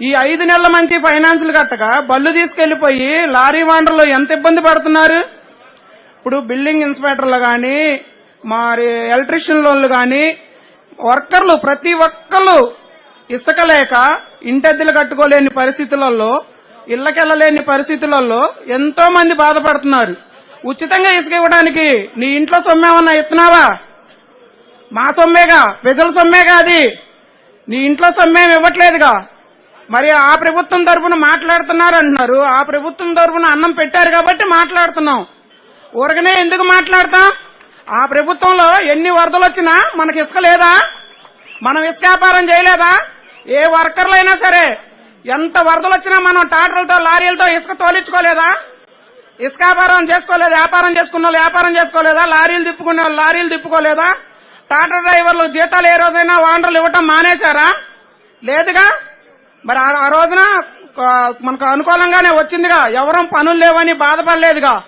ఈ ఐదు నెలల మంచి ఫైనాన్సులు కట్టక బళ్ళు తీసుకెళ్ళిపోయి లారీ వాండర్లు ఎంత ఇబ్బంది పడుతున్నారు? ఇప్పుడు బిల్డింగ్ ఇన్స్పెక్టర్లు గాని మరి ఎలక్ట్రీషియన్ లోన్లు గాని వర్కర్లు ప్రతి ఒక్కళ్ళు ఇసుక లేక ఇంటద్దెలు కట్టుకోలేని పరిస్థితులలో ఇళ్ళకెళ్ళలేని పరిస్థితులలో ఎంతో మంది బాధపడుతున్నారు. ఉచితంగా ఇసుక ఇవ్వడానికి నీ ఇంట్లో సొమ్మేమన్నా ఇస్తున్నావా? మా సొమ్మేగా ప్రజల సొమ్మేగా అది. నీ ఇంట్లో సొమ్మేమి ఇవ్వట్లేదుగా. మరి ఆ ప్రభుత్వం తరఫున మాట్లాడుతున్నారు అంటున్నారు. ఆ ప్రభుత్వం తరఫున అన్నం పెట్టారు కాబట్టి మాట్లాడుతున్నాం. ఊరకనే ఎందుకు మాట్లాడతాం? ఆ ప్రభుత్వంలో ఎన్ని వరదలు వచ్చినా మనకి ఇసుక లేదా? మనం ఇసుక వ్యాపారం చేయలేదా? ఏ వర్కర్లైనా సరే ఎంత వరదలు వచ్చినా మనం టాటర్లతో లారీలతో ఇసుక తోలించుకోలేదా? ఇసుక వ్యాపారం చేసుకోలేదు? వ్యాపారం చేసుకున్న వ్యాపారం చేసుకోలేదా? లారీలు తిప్పుకునే వాళ్ళు లారీలు తిప్పుకోలేదా? టాటా డ్రైవర్లు జీతాలు ఏ రోజైనా వాండర్లు ఇవ్వటం మానేశారా? లేదుగా? మరి ఆ- రోజున మనకు అనుకూలంగానే వచ్చిందిగా. ఎవరం పనులు లేవని బాధపడలేదుగా.